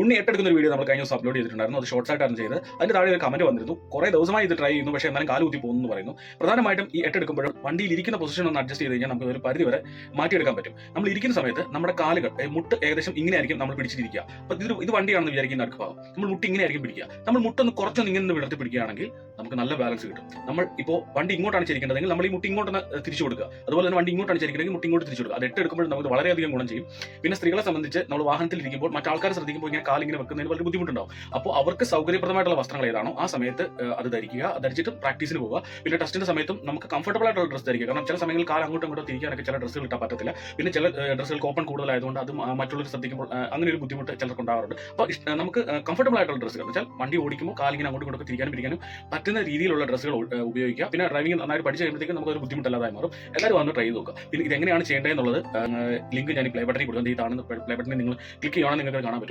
ഉണ്ണി എട്ടെടുക്കുന്ന ഒരു വീഡിയോ നമ്മൾ കഴിഞ്ഞ ദിവസം അപ്ലോഡ് ചെയ്തിട്ടുണ്ടായിരുന്നു. അത് ഷോർട്സ് ആയിട്ടാണ് ചെയ്ത് അതിന്റെ താഴെ ഒരു കമന്റ് വന്നിരുന്നു. കുറെ ദിവസമായി ഇത് ട്രൈ ചെയ്യുന്നു. പക്ഷേ എന്നാലും കാൽ കുത്തി പോകുന്നു എന്ന് പറയുന്നു. പ്രധാനമായിട്ടും ഈ എട്ടെടുക്കുമ്പോഴും വണ്ടിയിൽ ഇരിക്കുന്ന പൊസിഷൻ ഒന്ന് അഡ്ജസ്റ്റ് ചെയ്ത് കഴിഞ്ഞാൽ നമുക്ക് ഒരു പരിധി വരെ മാറ്റിയെടുക്കാൻ പറ്റും. നമ്മൾ ഇരിക്കുന്ന സമയത്ത് നമ്മുടെ കാലുകൾ മുട്ട് ഏകദേശം ഇങ്ങനെ ആയിരിക്കും നമ്മൾ പിടിച്ചിരിക്കുക. അപ്പൊ ഇത് ഇത് വണ്ടിയാണെന്ന് വിചാരിക്കുന്ന അടുക്ക് ഭാഗം നമ്മൾ മുട്ട് ഇങ്ങനെ ആയിരിക്കും പിടിക്കുക. നമ്മൾ മുട്ടൊന്ന് കുറച്ചൊന്ന് ഇങ്ങനെ വിടർത്തി പിടിക്കുകയാണെങ്കിൽ നമുക്ക് നല്ല ബാലൻസ് കിട്ടും. നമ്മൾ ഇപ്പോൾ വണ്ടി ഇങ്ങോട്ടാണ് ചരിക്കേണ്ടതെങ്കിൽ നമ്മൾ ഈ മുട്ടി ഇങ്ങോട്ടൊന്ന് തിരിച്ചു കൊടുക്കുക. അതുപോലെ തന്നെ വണ്ടി ഇങ്ങോട്ടാണ് ചരിക്കണമെങ്കിൽ മുട്ടി ഇങ്ങോട്ട് തിരിച്ചു കൊടുക്കുക. അത് എട്ടെടുക്കുമ്പോൾ നമുക്ക് വളരെയധികം ഗുണം ചെയ്യും. പിന്നെ സ്ത്രീകളെ സംബന്ധിച്ച് നമ്മൾ വാഹനത്തിൽ ഇരിക്കുമ്പോൾ മറ്റാൾക്കാരെ ശ്രദ്ധിക്കുമ്പോൾ ഇങ്ങനെ കാലിങ്ങനെ വെക്കുന്നതിന് വളരെ ബുദ്ധിമുട്ടുണ്ടാവും. അപ്പോൾ അവർക്ക് സൗകര്യപ്രദമായിട്ടുള്ള വസ്ത്രങ്ങൾ ഏതാണോ ആ സമയത്ത് അത് ധരിക്കുക ധരിച്ചിട്ട് പ്രാക്ടീസിന് പോവുക. പിന്നെ ടെസ്റ്റിന്റെ സമയത്തും നമുക്ക് കംഫർട്ടബിൾ ആയിട്ടുള്ള ഡ്രസ്സ് ധരിക്കുക. കാരണം ചില സമയങ്ങളിൽ കാലം അങ്ങോട്ടും ഇങ്ങോട്ടും തിരിക്കാനൊക്കെ ചില ഡ്രസ്സുകൾ കിട്ടാൻ പറ്റത്തില്ല. പിന്നെ ചില ഡ്രസ്സുകൾക്ക് ഓപ്പൺ കൂടുതലായതുകൊണ്ട് അത് മറ്റുള്ളവർ ശ്രദ്ധിക്കുമ്പോൾ അങ്ങനെ ഒരു ബുദ്ധിമുട്ട് ചിലർക്ക് ഉണ്ടാവാറുണ്ട്. അപ്പോൾ നമുക്ക് കംഫർട്ടബിൾ ആയിട്ടുള്ള ഡ്രസ്സുകൾ എന്ന് വെച്ചാൽ വണ്ടി ഓടിക്കുമ്പോൾ കാലിങ്ങനെ അങ്ങോട്ടും ഇങ്ങോട്ടും തിരിക്കാനും പിടിക്കാനും പറ്റുന്ന രീതിയിലുള്ള ഡ്രസ്സുകൾ ഉപയോഗിക്കുക. പിന്നെ ഡ്രൈവിംഗ് നന്നായിട്ട് പഠിച്ചു കഴിയുമ്പോഴത്തേക്കും നമുക്ക് ഒരു ബുദ്ധിമുട്ടല്ലാതായി മാറും. എല്ലാവരും വന്ന് ട്രൈ ചെയ്ത് നോക്കുക. പിന്നെ ഇത് എങ്ങനെയാണ് ചെയ്യേണ്ടതെന്നുള്ളത് ലിങ്ക് ഞാൻ പ്ലേ ബട്ടണിൽ കൊടുക്കുന്നത് ഈ കാണുന്ന പ്ലേ ബട്ടണിൽ നിങ്ങൾ ക്ലിക്ക് ചെയ്യുകയാണെങ്കിൽ നിങ്ങൾക്ക് കാണാൻ പറ്റും.